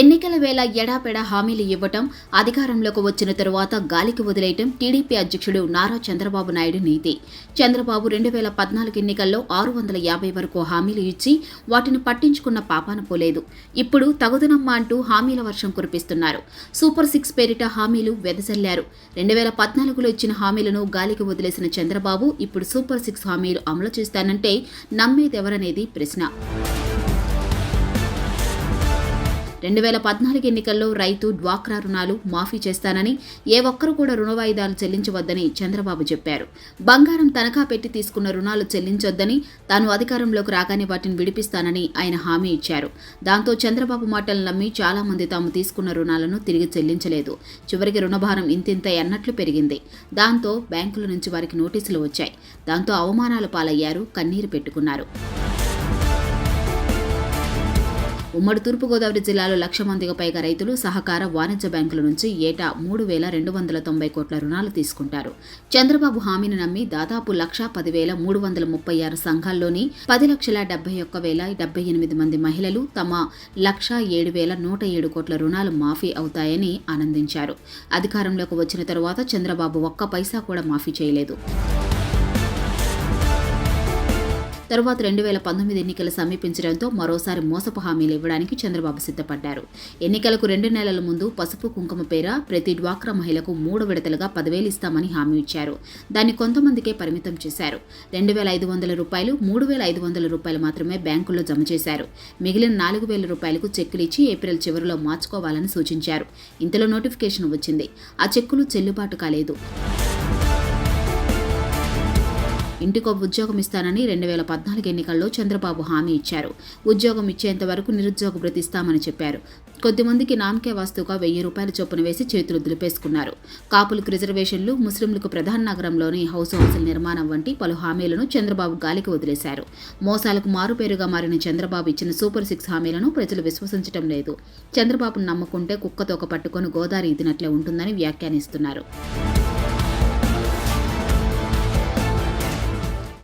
ఎన్నికల వేళ ఎడాపెడా హామీలు ఇవ్వటం అధికారంలోకి వచ్చిన తరువాత గాలికి వదిలేయటం టీడీపీ అధ్యక్షుడు నారా చంద్రబాబు నాయుడు నీతి. చంద్రబాబు రెండు వేల పద్నాలుగు ఎన్నికల్లో ఆరు వందల యాభై వరకు హామీలు ఇచ్చి వాటిని పట్టించుకున్న పాపాన పోలేదు. ఇప్పుడు తగుదనమ్మా అంటూ హామీల వర్షం కురిపిస్తున్నారు. సూపర్ సిక్స్ పేరిట హామీలు వెదజల్లారు. రెండు వేల పద్నాలుగులో ఇచ్చిన హామీలను గాలికి వదిలేసిన చంద్రబాబు ఇప్పుడు సూపర్ సిక్స్ హామీలు అమలు చేస్తానంటే నమ్మేదెవరనేది ప్రశ్న. రెండు వేల పద్నాలుగు ఎన్నికల్లో రైతు డ్వాక్రా రుణాలు మాఫీ చేస్తానని ఏ ఒక్కరు కూడా రుణ వాయిదాలు చెల్లించవద్దని చంద్రబాబు చెప్పారు. బంగారం తనఖా పెట్టి తీసుకున్న రుణాలు చెల్లించొద్దని తాను అధికారంలోకి రాగానే వాటిని విడిపిస్తానని ఆయన హామీ ఇచ్చారు. దాంతో చంద్రబాబు మాటలు నమ్మి చాలా మంది తాము తీసుకున్న రుణాలను తిరిగి చెల్లించలేదు. చివరికి రుణభారం ఇంతింత అన్నట్లు పెరిగింది. దాంతో బ్యాంకుల నుంచి వారికి నోటీసులు వచ్చాయి. దాంతో అవమానాల పాలయ్యారు కన్నీరు పెట్టుకున్నారు. ఉమ్మడి తూర్పుగోదావరి జిల్లాలో లక్ష మందికి పైగా రైతులు సహకార వాణిజ్య బ్యాంకుల నుంచి ఏటా మూడు వేల రెండు వందల తొంభై కోట్ల రుణాలు తీసుకుంటారు. చంద్రబాబు హామీని నమ్మి దాదాపు లక్షా పదివేల మూడు వందల ముప్పై ఆరు సంఘాల్లోని పది లక్షల డెబ్బై ఒక్క వేల డెబ్బై ఎనిమిది మంది మహిళలు తమ లక్షా ఏడు వేల నూట ఏడు కోట్ల రుణాలు మాఫీ అవుతాయని ఆనందించారు. అధికారంలోకి వచ్చిన తరువాత చంద్రబాబు ఒక్క పైసా కూడా మాఫీ చేయలేదు. తరువాత రెండు వేల పంతొమ్మిది ఎన్నికలు సమీపించడంతో మరోసారి మోసపు హామీలు ఇవ్వడానికి చంద్రబాబు సిద్ధపడ్డారు. ఎన్నికలకు రెండు నెలల ముందు పసుపు కుంకుమ పేర ప్రతి డ్వాక్రా మహిళకు మూడు విడతలుగా పదివేలు ఇస్తామని హామీ ఇచ్చారు. దాన్ని కొంతమందికే పరిమితం చేశారు. రెండు వేల ఐదు వందల రూపాయలు మూడు వేల ఐదు వందల రూపాయలు మాత్రమే బ్యాంకుల్లో జమ చేశారు. మిగిలిన నాలుగు వేల రూపాయలకు చెక్కులు ఇచ్చి ఏప్రిల్ చివరిలో మార్చుకోవాలని సూచించారు. ఇంతలో నోటిఫికేషన్ వచ్చింది. ఆ చెక్కులు చెల్లుబాటు కాలేదు. ఇంటికో ఉద్యోగం ఇస్తానని రెండు వేల పద్నాలుగు ఎన్నికల్లో చంద్రబాబు హామీ ఇచ్చారు. ఉద్యోగం ఇచ్చేంత వరకు నిరుద్యోగ బ్రతిస్తామని చెప్పారు. కొద్దిమందికి నామకే వాస్తుగా వెయ్యి రూపాయల చొప్పున వేసి చేతులు దులిపేసుకున్నారు. కాపులకు రిజర్వేషన్లు ముస్లింలకు ప్రధాన నగరంలోని హౌస్ హౌసుల నిర్మాణం వంటి పలు హామీలను చంద్రబాబు గాలికి వదిలేశారు. మోసాలకు మారుపేరుగా మారిన చంద్రబాబు ఇచ్చిన సూపర్ సిక్స్ హామీలను ప్రజలు విశ్వసించడం లేదు. చంద్రబాబును నమ్ముకుంటే కుక్కతోక పట్టుకొని గోదావరి ఇదినట్లే ఉంటుందని వ్యాఖ్యానిస్తున్నారు.